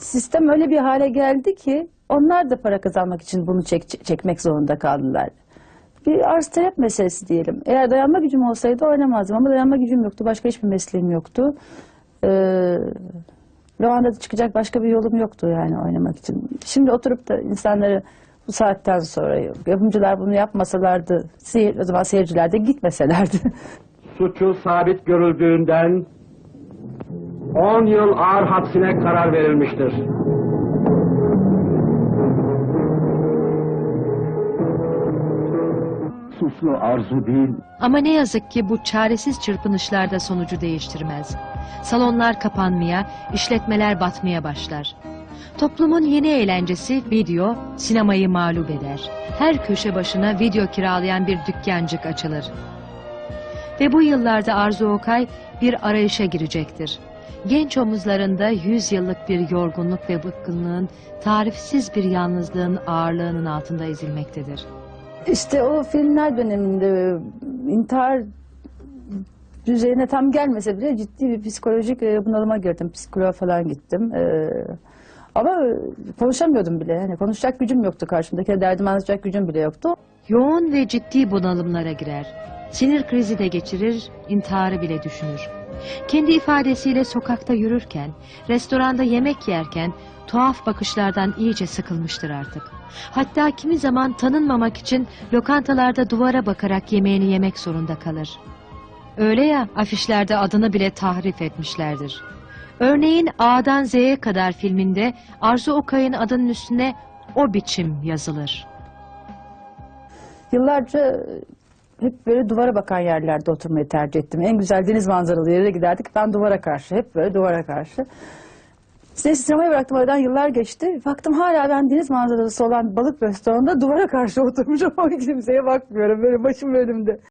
Sistem öyle bir hale geldi ki onlar da para kazanmak için bunu çek- çekmek zorunda kaldılar. Bir arz talep meselesi diyelim. Eğer dayanma gücüm olsaydı oynamazdım ama dayanma gücüm yoktu. Başka hiçbir mesleğim yoktu. Ee, ve o anda da çıkacak başka bir yolum yoktu yani oynamak için. Şimdi oturup da insanları bu saatten sonra yapımcılar bunu yapmasalardı, seyir, o zaman seyirciler de gitmeselerdi. Suçu sabit görüldüğünden 10 yıl ağır hapsine karar verilmiştir. Suçlu arzu değil, Ama ne yazık ki bu çaresiz çırpınışlarda sonucu değiştirmez. Salonlar kapanmaya, işletmeler batmaya başlar. Toplumun yeni eğlencesi video, sinemayı mağlup eder. Her köşe başına video kiralayan bir dükkancık açılır. Ve bu yıllarda Arzu Okay bir arayışa girecektir. Genç omuzlarında yüz yıllık bir yorgunluk ve bıkkınlığın, tarifsiz bir yalnızlığın ağırlığının altında ezilmektedir. İşte o filmler döneminde intihar düzeyine tam gelmese bile ciddi bir psikolojik e, bunalıma girdim. Psikoloğa falan gittim. Ee, ama konuşamıyordum bile. Yani konuşacak gücüm yoktu karşımdaki. Derdimi anlatacak gücüm bile yoktu. Yoğun ve ciddi bunalımlara girer. Sinir krizi de geçirir, intiharı bile düşünür. Kendi ifadesiyle sokakta yürürken, restoranda yemek yerken tuhaf bakışlardan iyice sıkılmıştır artık. Hatta kimi zaman tanınmamak için lokantalarda duvara bakarak yemeğini yemek zorunda kalır. Öyle ya afişlerde adını bile tahrif etmişlerdir. Örneğin A'dan Z'ye kadar filminde Arzu Okay'ın adının üstüne o biçim yazılır. Yıllarca hep böyle duvara bakan yerlerde oturmayı tercih ettim. En güzel deniz manzaralı yere giderdik. Ben duvara karşı, hep böyle duvara karşı. İşte sinemayı bıraktım aradan yıllar geçti. Baktım hala ben deniz manzaralısı olan balık restoranında duvara karşı oturmuşum ama kimseye bakmıyorum. Böyle başım önümde.